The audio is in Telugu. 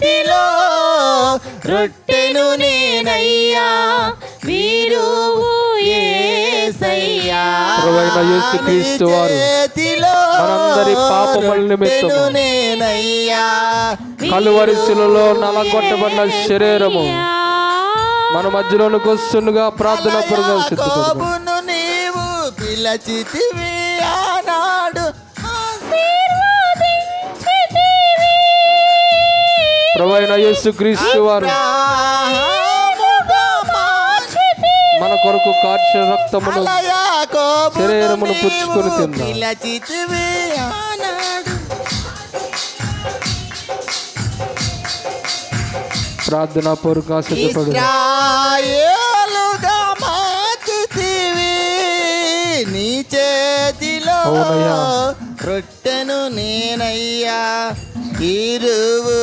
చేతిలో రొట్టెను నేనయ్యా వారు చేతిలో మనందరి పాపముల నిమిత్తము రొట్టెను నేనయ్యా కలువరి శిలలో నలగొట్టబడిన శరీరము మన మధ్యలోనికి వస్తుండగా ప్రార్థన. యాకోబును నీవు పిలచితివి ప్రభు అయిన యేసుక్రీస్తు వారు. మన కొరకు కార్చ రక్తమును శరీరమును పుచ్చుకొని తిన్నా. ప్రార్థన పూర్వకంగా సిద్ధపడు నీ చేతిలో. రొట్టెను నేనయ్యా ఇరువు